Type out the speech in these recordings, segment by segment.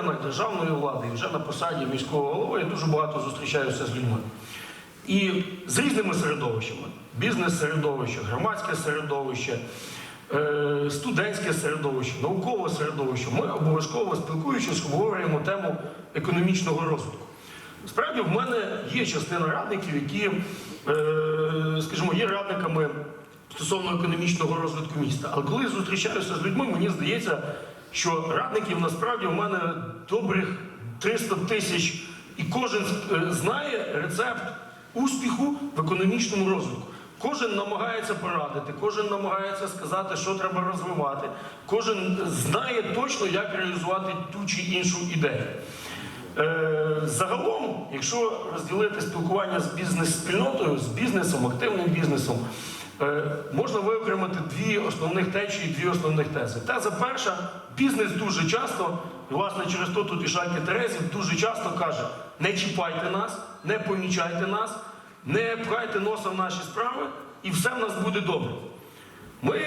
органах державної влади, і вже на посаді міського голови, я дуже багато зустрічаюся з людьми. І з різними середовищами: бізнес-середовище, громадське середовище, е, студентське середовище, наукове середовище. Ми обов'язково спілкуючись, обговорюємо тему економічного розвитку. Справді, в мене є частина радників, які, е, скажімо, є радниками стосовно економічного розвитку міста. Але коли зустрічаюся з людьми, мені здається, що радників насправді в мене добрих 300 тисяч, і кожен е, знає рецепт успіху в економічному розвитку. Кожен намагається порадити, кожен намагається сказати, що треба розвивати. Кожен знає точно, як реалізувати ту чи іншу ідею. Е, Загалом, якщо розділити спілкування з бізнес-спільнотою, з бізнесом, активним бізнесом, можна виокремити дві основних течії, дві основних тези. Теза перша, бізнес дуже часто, власне через то тут і Шальки Терезів дуже часто каже: не чіпайте нас, не помічайте нас, не пхайте носа в наші справи, і все в нас буде добре. Ми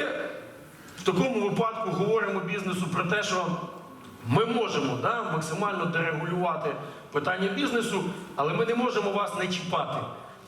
в такому випадку говоримо бізнесу про те, що ми можемо да, максимально дерегулювати питання бізнесу, але ми не можемо вас не чіпати,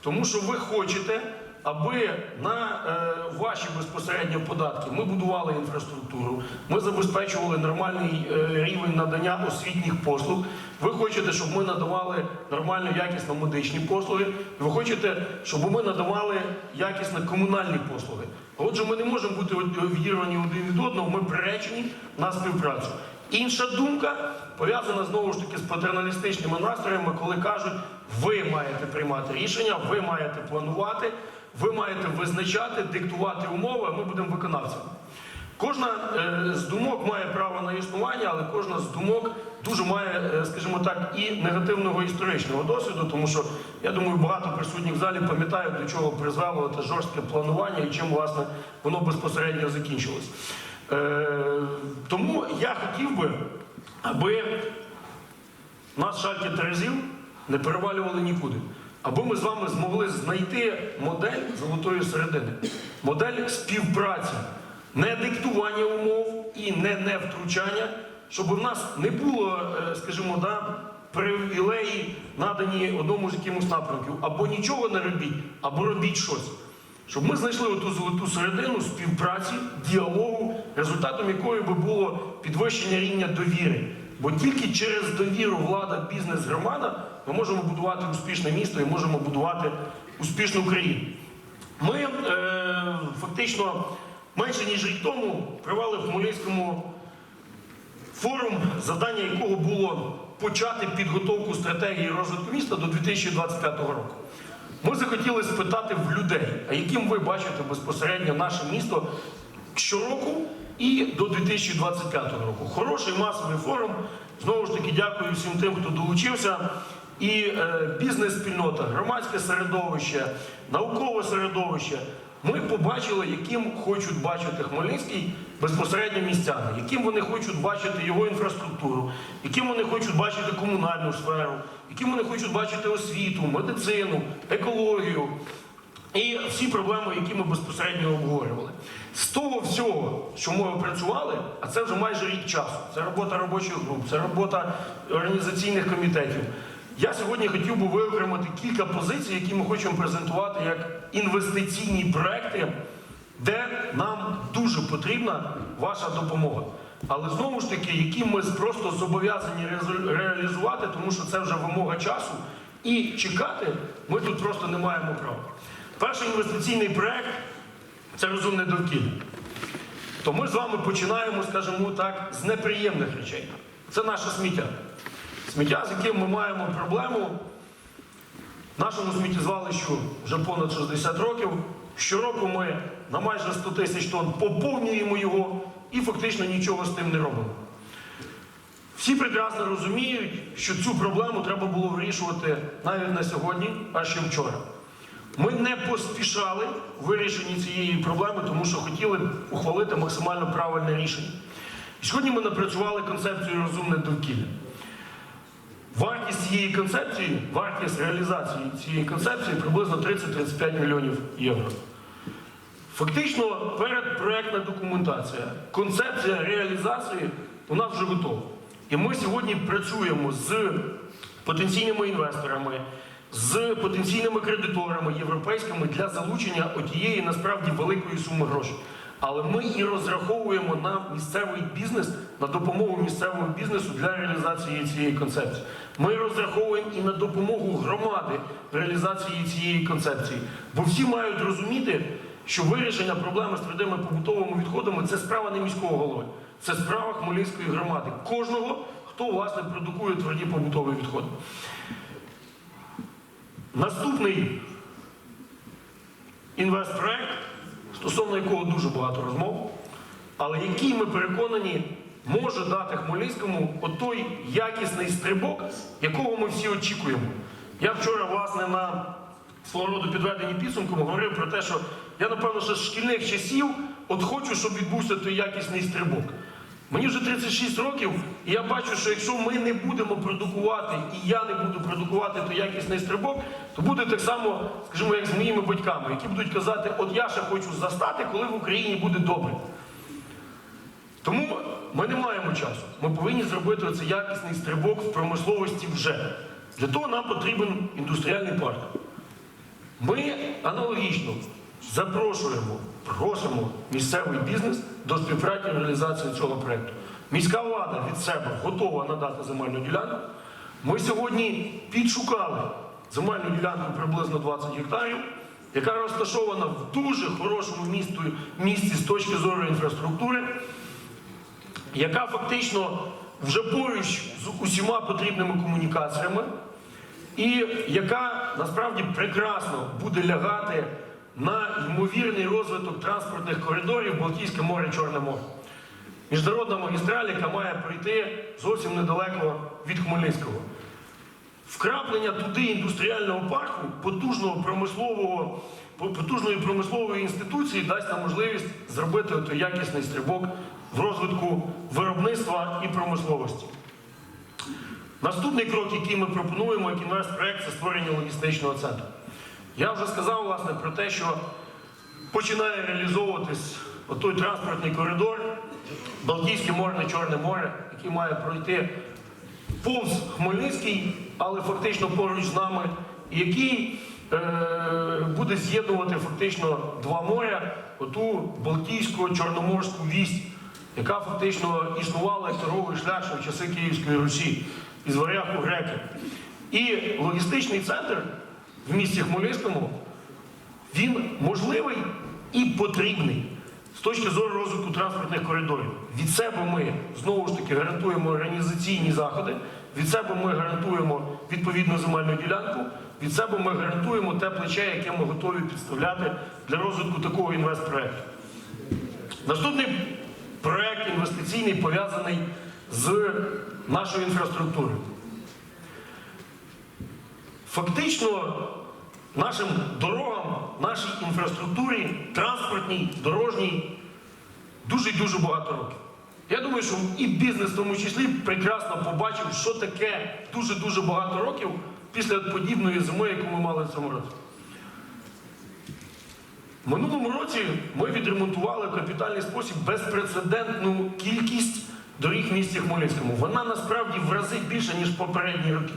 тому що ви хочете, аби на е, ваші безпосередньо податки ми будували інфраструктуру, ми забезпечували нормальний е, рівень надання освітніх послуг. Ви хочете, щоб ми надавали нормально якісно медичні послуги. Ви хочете, щоб ми надавали якісно комунальні послуги. Отже, ми не можемо бути відірвані один від одного, ми приречені на співпрацю. Інша думка пов'язана знову ж таки з патерналістичними настроями, коли кажуть, ви маєте приймати рішення, ви маєте планувати, ви маєте визначати, диктувати умови, а ми будемо виконавцями. Кожна е, з думок має право на існування, але кожна з думок дуже має, е, скажімо так, і негативного історичного досвіду, тому що я думаю, багато присутніх в залі пам'ятають, до чого призвело те жорстке планування і чим власне воно безпосередньо закінчилось. Е, тому я хотів би, аби нас шальки Терезів не перевалювали нікуди. Аби ми з вами змогли знайти модель золотої середини, модель співпраці, не диктування умов і не невтручання, щоб у нас не було, е, скажімо, да, привілеї надані одному з якимось напрямків. Або нічого не робіть, або робіть щось. Щоб ми знайшли оту золоту середину співпраці, діалогу, результатом якої би було підвищення рівня довіри. Бо тільки через довіру влада, бізнес, громада ми можемо будувати успішне місто і можемо будувати успішну країну. Ми е, фактично менше ніж рік тому провели в Хмельницькому форум, завдання якого було почати підготовку стратегії розвитку міста до 2025 року. Ми захотіли спитати в людей, а яким ви бачите безпосередньо наше місто щороку і до 2025 року. Хороший масовий форум. Знову ж таки, дякую всім тим, хто долучився. І е, бізнес-спільнота, громадське середовище, наукове середовище. Ми побачили, яким хочуть бачити Хмельницький безпосередньо містяни, яким вони хочуть бачити його інфраструктуру, яким вони хочуть бачити комунальну сферу, яким вони хочуть бачити освіту, медицину, екологію і всі проблеми, які ми безпосередньо обговорювали. З того всього, що ми опрацювали, а це вже майже рік часу. Це робота робочих груп, це робота організаційних комітетів. Я сьогодні хотів би виокремити кілька позицій, які ми хочемо презентувати як інвестиційні проекти, де нам дуже потрібна ваша допомога. Але знову ж таки, які ми просто зобов'язані реалізувати, тому що це вже вимога часу. І чекати ми тут просто не маємо права. Перший інвестиційний проект це розумне довкілля. То ми з вами починаємо, скажімо так, з неприємних речей. Це наше сміття. Сміття, з яким ми маємо проблему. Нашому сміттєзвалищу вже понад 60 років. Щороку ми на майже 100 тисяч тонн поповнюємо його і фактично нічого з тим не робимо. Всі прекрасно розуміють, що цю проблему треба було вирішувати навіть на сьогодні, а ще вчора. Ми не поспішали в вирішенні цієї проблеми, тому що хотіли ухвалити максимально правильне рішення. І сьогодні ми напрацювали концепцію розумне довкілля. Вартість цієї концепції, вартість реалізації цієї концепції приблизно 30-35 мільйонів євро. Фактично, передпроектна документація, концепція реалізації у нас вже готова. І ми сьогодні працюємо з потенційними інвесторами, з потенційними кредиторами європейськими для залучення отієї насправді великої суми грошей. Але ми і розраховуємо на місцевий бізнес, на допомогу місцевому бізнесу для реалізації цієї концепції. Ми розраховуємо і на допомогу громади в реалізації цієї концепції. Бо всі мають розуміти, що вирішення проблеми з твердими побутовими відходами це справа не міського голови, це справа Хмельницької громади. Кожного, хто власне продукує тверді побутові відходи. Наступний інвестпроект, стосовно якого дуже багато розмов, але який ми переконані може дати Хмельницькому отой якісний стрибок, якого ми всі очікуємо. Я вчора, власне, на свого роду підведенні підсумку говорив про те, що я, напевно, ще з шкільних часів от хочу, щоб відбувся той якісний стрибок. Мені вже 36 років, і я бачу, що якщо ми не будемо продукувати, і я не буду продукувати той якісний стрибок, то буде так само, скажімо, як з моїми батьками, які будуть казати, от я ще хочу застати, коли в Україні буде добре. Тому ми не маємо часу. Ми повинні зробити оцей якісний стрибок в промисловості вже. Для того нам потрібен індустріальний парк. Ми аналогічно запрошуємо, просимо місцевий бізнес до співпраці реалізації цього проєкту. Міська влада від себе готова надати земельну ділянку. Ми сьогодні підшукали земельну ділянку приблизно 20 гектарів, яка розташована в дуже хорошому місту, місці з точки зору інфраструктури, яка фактично вже поруч з усіма потрібними комунікаціями, і яка насправді прекрасно буде лягати на ймовірний розвиток транспортних коридорів Балтійське море Чорне море. Міжнародна магістраль, яка має пройти зовсім недалеко від Хмельницького. Вкраплення туди індустріального парку, потужного промислового, потужної промислової інституції дасть нам можливість зробити той якісний стрибок в розвитку виробництва і промисловості. Наступний крок, який ми пропонуємо, як інвестпроект, це створення логістичного центру. Я вже сказав власне про те, що починає реалізовуватись той транспортний коридор, Балтійське море, Чорне море, який має пройти повз Хмельницький, але фактично поруч з нами, який е, буде з'єднувати фактично два моря, оту Балтійсько-Чорноморську вість, яка фактично існувала як торговий шлях ще в часи Київської Русі із варяг греки. І логістичний центр в місті Хмельницькому, він можливий і потрібний з точки зору розвитку транспортних коридорів. Від себе ми знову ж таки гарантуємо організаційні заходи, від себе ми гарантуємо відповідну земельну ділянку, від себе ми гарантуємо те плече, яке ми готові підставляти для розвитку такого інвестпроекту. Наступний проект інвестиційний пов'язаний з нашою інфраструктурою. Фактично, нашим дорогам, нашій інфраструктурі, транспортній, дорожній, дуже дуже багато років. Я думаю, що і бізнес в тому числі прекрасно побачив, що таке дуже-дуже багато років після подібної зими, яку ми мали в цьому році. В минулому році ми відремонтували в капітальний спосіб безпрецедентну кількість доріг в місті Хмельницькому. Вона насправді в рази більше, ніж попередні роки.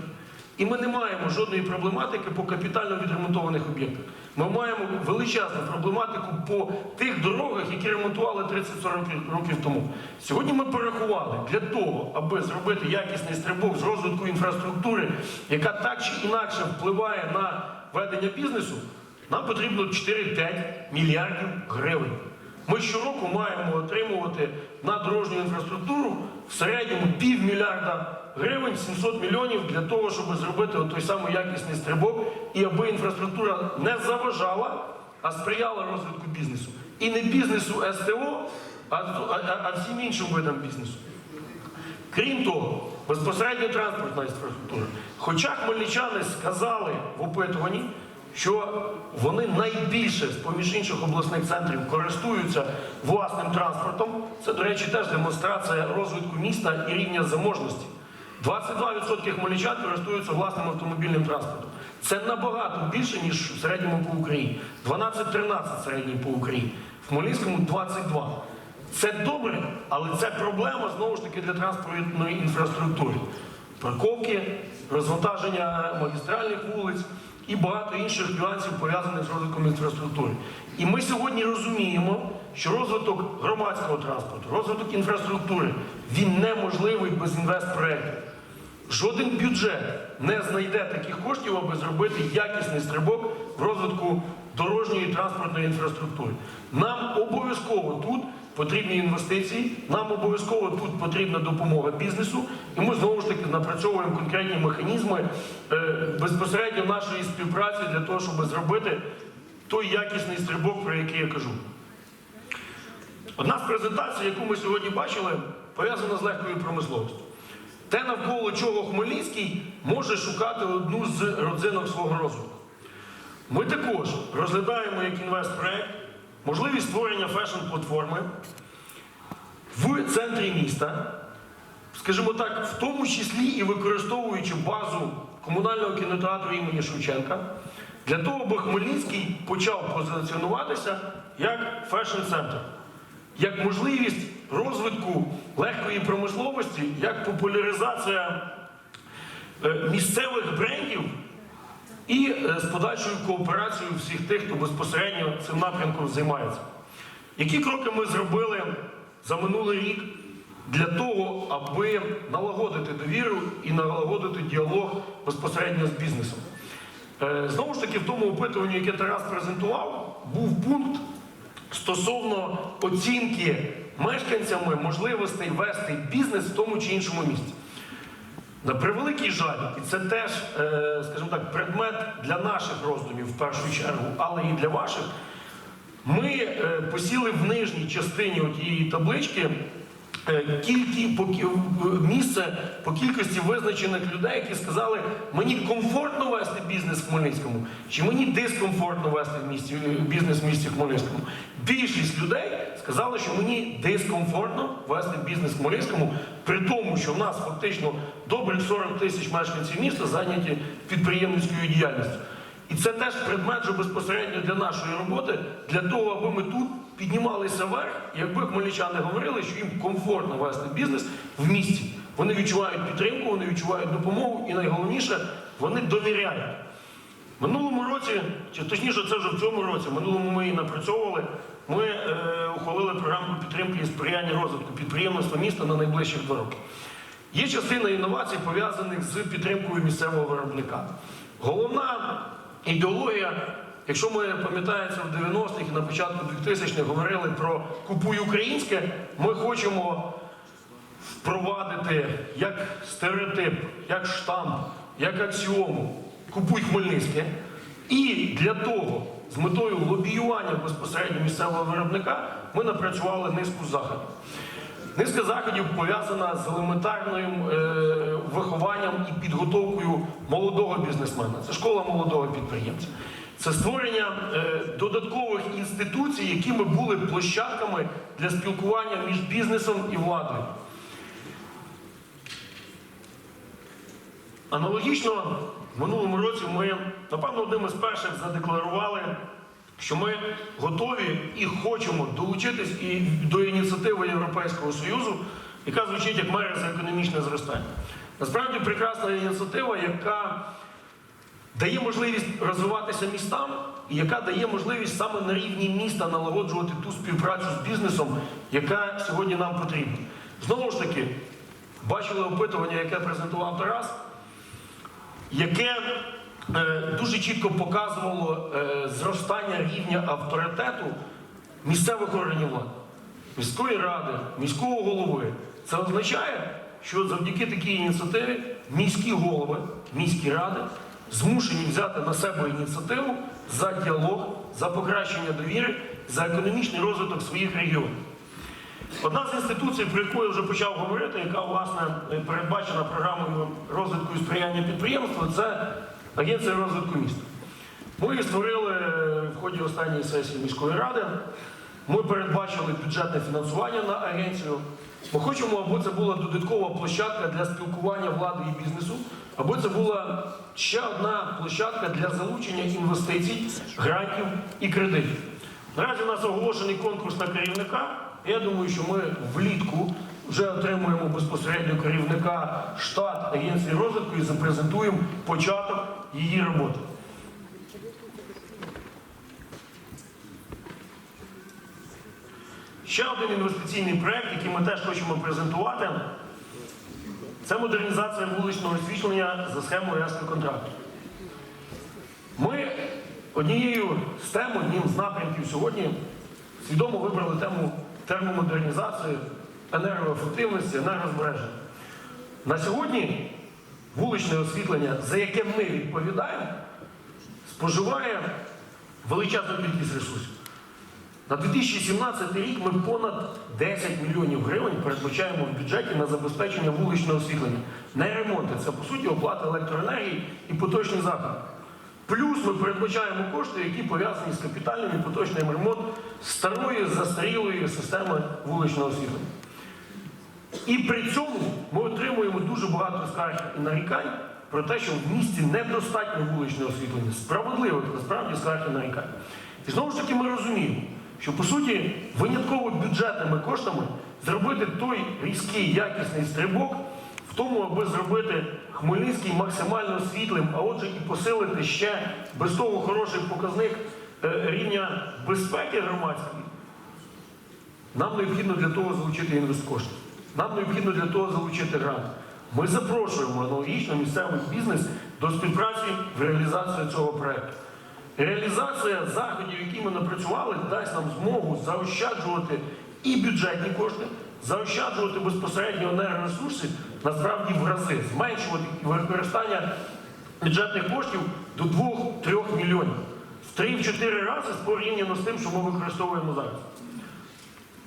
І ми не маємо жодної проблематики по капітально відремонтованих об'єктах. Ми маємо величезну проблематику по тих дорогах, які ремонтували 30-40 років тому. Сьогодні ми порахували для того, аби зробити якісний стрибок з розвитку інфраструктури, яка так чи інакше впливає на ведення бізнесу, нам потрібно 4-5 мільярдів гривень. Ми щороку маємо отримувати на дорожню інфраструктуру в середньому півмільярда гривень, 700 мільйонів для того, щоб зробити той самий якісний стрибок, і аби інфраструктура не заважала, а сприяла розвитку бізнесу. І не бізнесу СТО, а, а, а всім іншим видам бізнесу. Крім того, безпосередньо транспортна інфраструктура. Хоча хмельничани сказали в опитуванні, що вони найбільше з поміж інших обласних центрів користуються власним транспортом. Це, до речі, теж демонстрація розвитку міста і рівня заможності. 22% хмельничан користуються власним автомобільним транспортом. Це набагато більше, ніж в середньому по Україні. 12-13 середній по Україні. В Хмельницькому 22. Це добре, але це проблема знову ж таки для транспортної інфраструктури. Парковки, розвантаження магістральних вулиць і багато інших нюансів пов'язаних з розвитком інфраструктури. І ми сьогодні розуміємо, що розвиток громадського транспорту, розвиток інфраструктури він неможливий без інвестпроєктів. Жоден бюджет не знайде таких коштів, аби зробити якісний стрибок в розвитку дорожньої транспортної інфраструктури. Нам обов'язково тут потрібні інвестиції, нам обов'язково тут потрібна допомога бізнесу, і ми знову ж таки напрацьовуємо конкретні механізми е, безпосередньо нашої співпраці для того, щоб зробити той якісний стрибок, про який я кажу. Одна з презентацій, яку ми сьогодні бачили, пов'язана з легкою промисловістю. Те, навколо чого Хмельницький може шукати одну з родзинок свого розвитку. Ми також розглядаємо як інвестпроект можливість створення фешн-платформи в центрі міста, скажімо так, в тому числі і використовуючи базу комунального кінотеатру імені Шевченка, для того, аби Хмельницький почав позиціонуватися як фешн-центр як можливість розвитку легкої промисловості, як популяризація е, місцевих брендів і е, з подальшою кооперацією всіх тих, хто безпосередньо цим напрямком займається. Які кроки ми зробили за минулий рік для того, аби налагодити довіру і налагодити діалог безпосередньо з бізнесом? Е, Знову ж таки, в тому опитуванні, яке Тарас презентував, був пункт стосовно оцінки мешканцями можливостей вести бізнес в тому чи іншому місці. На превеликий жаль, і це теж, е, скажімо так, предмет для наших роздумів в першу чергу, але і для ваших. Ми е, посіли в нижній частині тієї таблички е, кількі, по, кі- місце по кількості визначених людей, які сказали, мені комфортно вести бізнес в Хмельницькому, чи мені дискомфортно вести місті, е, бізнес в місті Хмельницькому. Більшість людей сказали, що мені дискомфортно вести бізнес в Хмельницькому, при тому, що в нас фактично добрих 40 тисяч мешканців міста зайняті підприємницькою діяльністю. І це теж предмет вже безпосередньо для нашої роботи, для того, аби ми тут піднімалися вверх, якби хмельничани говорили, що їм комфортно вести бізнес в місті. Вони відчувають підтримку, вони відчувають допомогу, і найголовніше, вони довіряють. Минулому році, чи точніше, це вже в цьому році, минулому ми її напрацьовували. Ми е, ухвалили програму підтримки і сприяння розвитку підприємництва міста на найближчих два роки. Є частина інновацій, пов'язаних з підтримкою місцевого виробника. Головна ідеологія, якщо ми пам'ятаєте, в 90-х і на початку 2000-х говорили про купуй українське, ми хочемо впровадити як стереотип, як штамп, як аксіому купуй Хмельницьке. І для того, з метою лобіювання безпосередньо місцевого виробника, ми напрацювали низку заходів. Низка заходів пов'язана з елементарним е, вихованням і підготовкою молодого бізнесмена. Це школа молодого підприємця. Це створення е, додаткових інституцій, якими були площадками для спілкування між бізнесом і владою. Аналогічно в минулому році ми, напевно, одним із перших задекларували, що ми готові і хочемо долучитись і до ініціативи Європейського Союзу, яка звучить як мери за економічне зростання. Насправді прекрасна ініціатива, яка дає можливість розвиватися містам, і яка дає можливість саме на рівні міста налагоджувати ту співпрацю з бізнесом, яка сьогодні нам потрібна. Знову ж таки, бачили опитування, яке презентував Тарас яке дуже чітко показувало е, зростання рівня авторитету місцевих органів влади, міської ради, міського голови. Це означає, що завдяки такій ініціативі міські голови, міські ради змушені взяти на себе ініціативу за діалог, за покращення довіри, за економічний розвиток своїх регіонів. Одна з інституцій, про яку я вже почав говорити, яка власне передбачена програмою розвитку і сприяння підприємства, це Агенція розвитку міста. Ми створили в ході останньої сесії міської ради. Ми передбачили бюджетне фінансування на агенцію. Ми хочемо, аби це була додаткова площадка для спілкування влади і бізнесу, аби це була ще одна площадка для залучення інвестицій, грантів і кредитів. Наразі у нас оголошений конкурс на керівника. Я думаю, що ми влітку вже отримуємо безпосередньо керівника штат агенції розвитку і запрезентуємо початок її роботи. Ще один інвестиційний проект, який ми теж хочемо презентувати, це модернізація вуличного освітлення за схемою ЕСКО контракту. Ми однією з тем, одним з напрямків сьогодні свідомо вибрали тему термомодернізації, енергоефективності, енергозбереження. На сьогодні вуличне освітлення, за яке ми відповідаємо, споживає величезну кількість ресурсів. На 2017 рік ми понад 10 мільйонів гривень передбачаємо в бюджеті на забезпечення вуличного освітлення. Не ремонти, це по суті оплата електроенергії і поточний заходи. Плюс ми передбачаємо кошти, які пов'язані з капітальним і поточним ремонтом старої застарілої системи вуличного освітлення. І при цьому ми отримуємо дуже багато скарг і нарікань про те, що в місті недостатньо вуличного освітлення. Справедливо, насправді скарг і нарікань. І знову ж таки ми розуміємо, що по суті винятково бюджетними коштами зробити той різкий якісний стрибок в тому, аби зробити Хмельницький максимально світлим, а отже і посилити ще без того хороший показник е, рівня безпеки громадської, нам необхідно для того залучити інвесткошти. Нам необхідно для того залучити грант. Ми запрошуємо аналогічно місцевий бізнес до співпраці в реалізації цього проєкту. Реалізація заходів, які ми напрацювали, дасть нам змогу заощаджувати і бюджетні кошти, заощаджувати безпосередньо енергоресурси насправді в рази, зменшувати використання бюджетних коштів до 2-3 мільйонів. В 3-4 рази порівняно з тим, що ми використовуємо зараз.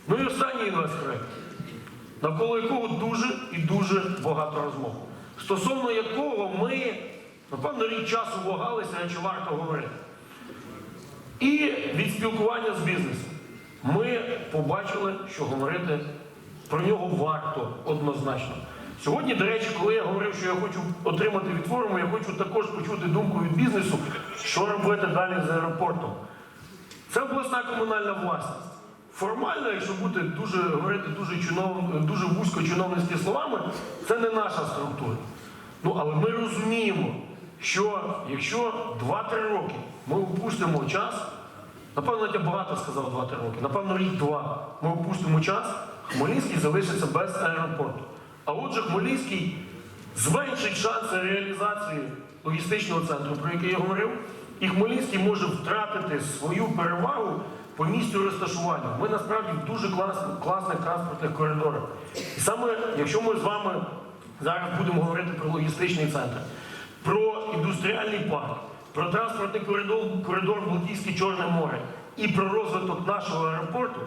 Ну і останній інвестпроект, навколо якого дуже і дуже багато розмов. Стосовно якого ми, напевно, рік часу вагалися, чи варто говорити. І від спілкування з бізнесом ми побачили, що говорити про нього варто однозначно. Сьогодні, до речі, коли я говорив, що я хочу отримати від форуму, я хочу також почути думку від бізнесу, що робити далі з аеропортом. Це обласна комунальна власність. Формально, якщо бути дуже говорити дуже чинов, дуже вузько чиновницькі словами, це не наша структура. Ну але ми розуміємо, що якщо 2-3 роки ми упустимо час, напевно, я багато сказав 2-3 роки, напевно, рік-два ми упустимо час, Хмельницький залишиться без аеропорту. А отже, Хмельницький зменшить шанси реалізації логістичного центру, про який я говорив, і Хмельницький може втратити свою перевагу по місцю розташування. Ми насправді в дуже клас, класних транспортних коридорах. І саме якщо ми з вами зараз будемо говорити про логістичний центр, про індустріальний парк, про транспортний коридор, коридор Балтійське Чорне море і про розвиток нашого аеропорту,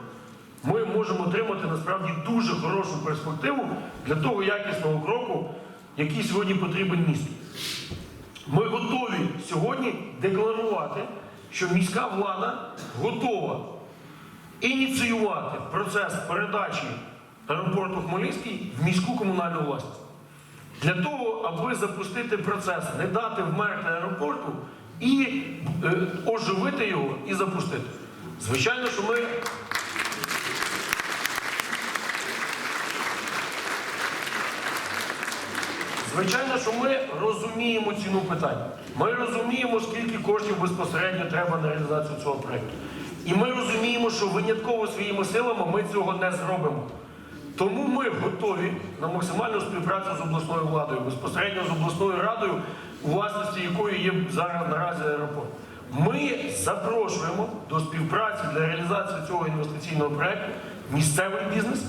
ми можемо отримати насправді дуже хорошу перспективу для того якісного кроку, який сьогодні потрібен місту. Ми готові сьогодні декларувати, що міська влада готова ініціювати процес передачі аеропорту Хмельницький в міську комунальну власність. Для того, аби запустити процес, не дати вмерти аеропорту і е, оживити його і запустити. Звичайно, що ми. Звичайно, що ми розуміємо ціну питань. Ми розуміємо, скільки коштів безпосередньо треба на реалізацію цього проєкту. І ми розуміємо, що винятково своїми силами ми цього не зробимо. Тому ми готові на максимальну співпрацю з обласною владою, безпосередньо з обласною радою, у власності якої є зараз наразі аеропорт. Ми запрошуємо до співпраці для реалізації цього інвестиційного проєкту місцевий бізнес,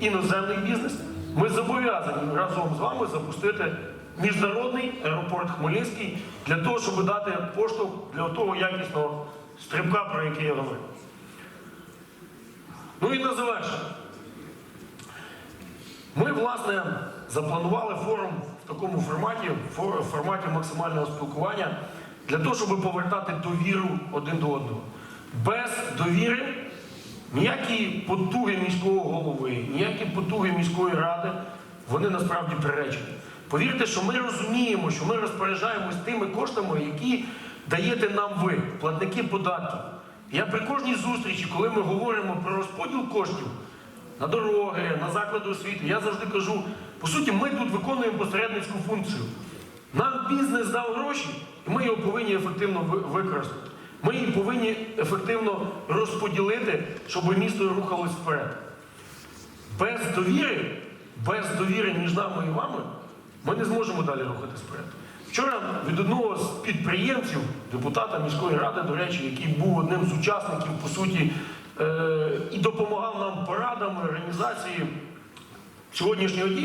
іноземний бізнес. Ми зобов'язані разом з вами запустити міжнародний аеропорт Хмельницький для того, щоб дати поштовх для того якісного стрибка, про який я говорив. Ну і на завершення. Ми, власне, запланували форум в такому форматі, в форматі максимального спілкування, для того, щоб повертати довіру один до одного. Без довіри ніякі потуги міського голови, ніякі потуги міської ради, вони насправді приречені. Повірте, що ми розуміємо, що ми розпоряджаємось тими коштами, які даєте нам ви, платники податків. Я при кожній зустрічі, коли ми говоримо про розподіл коштів, на дороги, на заклади освіти. Я завжди кажу, по суті, ми тут виконуємо посередницьку функцію. Нам бізнес дав гроші, і ми його повинні ефективно використати. Ми їх повинні ефективно розподілити, щоб місто рухалось вперед. Без довіри, без довіри між нами і вами, ми не зможемо далі рухатись вперед. Вчора від одного з підприємців, депутата міської ради, до речі, який був одним з учасників, по суті, е, і допомагав нам порадами організації сьогоднішнього дня.